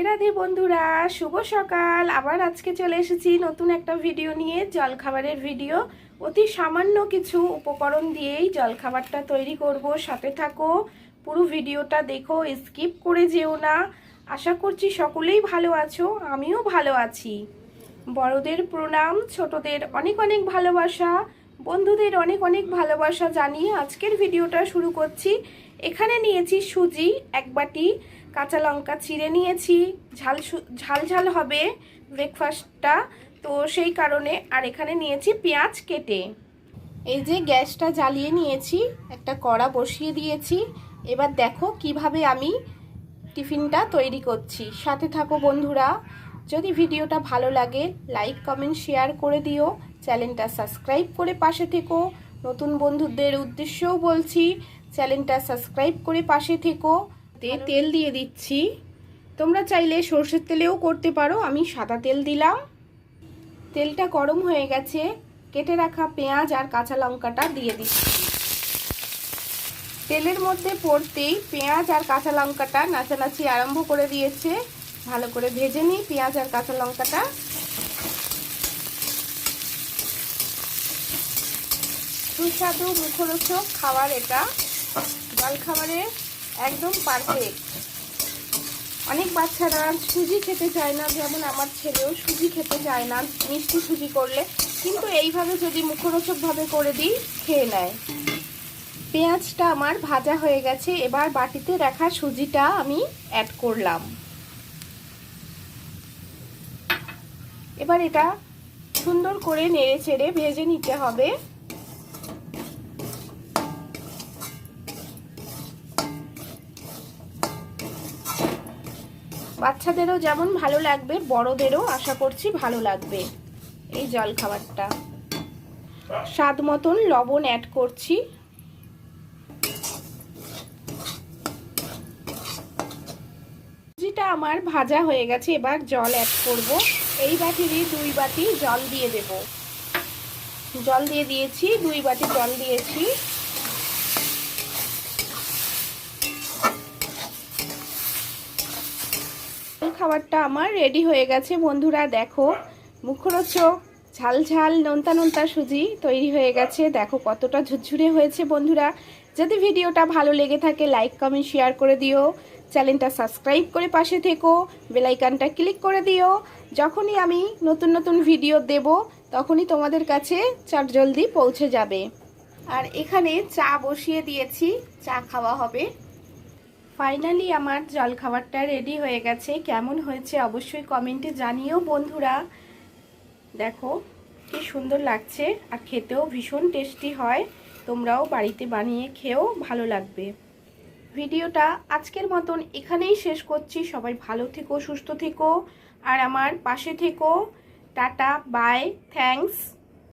বন্ধুরা, শুভ সকাল। আবার আজকে চলে এসেছি নতুন একটা ভিডিও নিয়ে, জলখাবারের ভিডিও অতি সামান্য কিছু উপকরণ দিয়েই জলখাবারটা তৈরি করব। সাথে থাকো, পুরো ভিডিওটা দেখো স্কিপ করে যেও না। আশা করছি সকলেই ভালো আছো, আমিও ভালো আছি। বড়দের প্রণাম, ছোটদের অনেক অনেক ভালোবাসা, বন্ধুদের অনেক অনেক ভালোবাসা জানিয়ে আজকের ভিডিওটা শুরু করছি। এখানে নিয়েছি সুজি এক বাটি কাঁচা লঙ্কা চিড়ে নিয়েছি। ঝাল ঝাল ঝাল হবে ব্রেকফাস্টটা তো সেই কারণে আর এখানে নিয়েছি পেঁয়াজ কেটে। এই যে গ্যাসটা জ্বালিয়ে নিয়েছি, একটা কড়া বসিয়ে দিয়েছি। এবার দেখো কীভাবে আমি টিফিনটা তৈরি করছি। সাথে থাকো বন্ধুরা। যদি ভিডিওটা ভালো লাগে, লাইক, কমেন্ট, শেয়ার করে দিও। চ্যানেলটা সাবস্ক্রাইব করে পাশে থেকো। নতুন বন্ধুদের উদ্দেশ্যেও বলছি, চ্যানেলটা সাবস্ক্রাইব করে পাশে থেকো। তে তেল দিয়ে দিচ্ছি। তোমরা চাইলে সর্ষের তেলেও করতে পারো, আমি সাদা তেল দিলাম। তেলটা গরম হয়ে গেছে, কেটে রাখা পেঁয়াজ আর কাঁচা লঙ্কাটা দিয়ে দিচ্ছি। তেলের মধ্যে পড়তেই পেঁয়াজ আর কাঁচা লঙ্কাটা নাচানাচি আরম্ভ করে দিয়েছে। ভালো করে ভেজে নিই পেঁয়াজ আর কাঁচা লঙ্কাটা। সুস্বাদু মুখরোচক খাবার এটা। জল খাবারের একদম পারফেক্ট অনেক বাচ্চারা সুজি খেতে চায় না, যেমন আমার ছেলেও সুজি খেতে চায় না, মিষ্টি সুজি করলে। কিন্তু এইভাবে যদি মুখরোচকভাবে করে দিই, খেয়ে নেয়। পেঁয়াজটা আমার ভাজা হয়ে গেছে, এবার বাটিতে রাখা সুজিটা আমি অ্যাড করলাম। এবার এটা সুন্দর করে নেড়ে চেড়ে ভেজে নিতে হবে। বাচ্চাদেরও যেমন ভালো লাগবে, বড়দেরও আশা করছি ভালো লাগবে। এই জল খাবারটা। স্বাদ মতন লবণ অ্যাড করছি। সুজিটা আমার ভাজা হয়ে গেছে, এবার জল অ্যাড করব। এই বাটিরই দুই বাটি জল দিয়ে দেব। জল দিয়ে দিয়েছি, দুই বাটি জল দিয়েছি। খাবারটা আমার রেডি হয়ে গেছে। বন্ধুরা, দেখো, মুখরোচক ঝাল ঝাল নোনতা নোনতা সুজি তৈরি হয়ে গেছে। দেখো, কতটা ঝুরঝুরে হয়েছে বন্ধুরা। যদি ভিডিওটা ভালো লেগে থাকে লাইক কমেন্ট শেয়ার করে দিও। চ্যানেলটা সাবস্ক্রাইব করে পাশে থেকো। বেলাইকানটা ক্লিক করে দিও। যখনই আমি নতুন নতুন ভিডিও দেব, তখনই তোমাদের কাছে চার জলদি পৌঁছে যাবে। আর এখানে চা বসিয়ে দিয়েছি। চা খাওয়া হবে। ফাইনালি আমার জল খাবারটা রেডি হয়ে গেছে। কেমন হয়েছে অবশ্যই কমেন্টে জানিও বন্ধুরা। দেখো, কি সুন্দর লাগছে আর খেতেও ভীষণ টেস্টি হয়। তোমরাও বাড়িতে বানিয়ে খেয়েও ভালো লাগবে। ভিডিওটা আজকের মতন এখানেই শেষ করছি। সবাই ভালো থেকো, সুস্থ থেকো। আর আমার পাশে থেকো। Tata bye thanks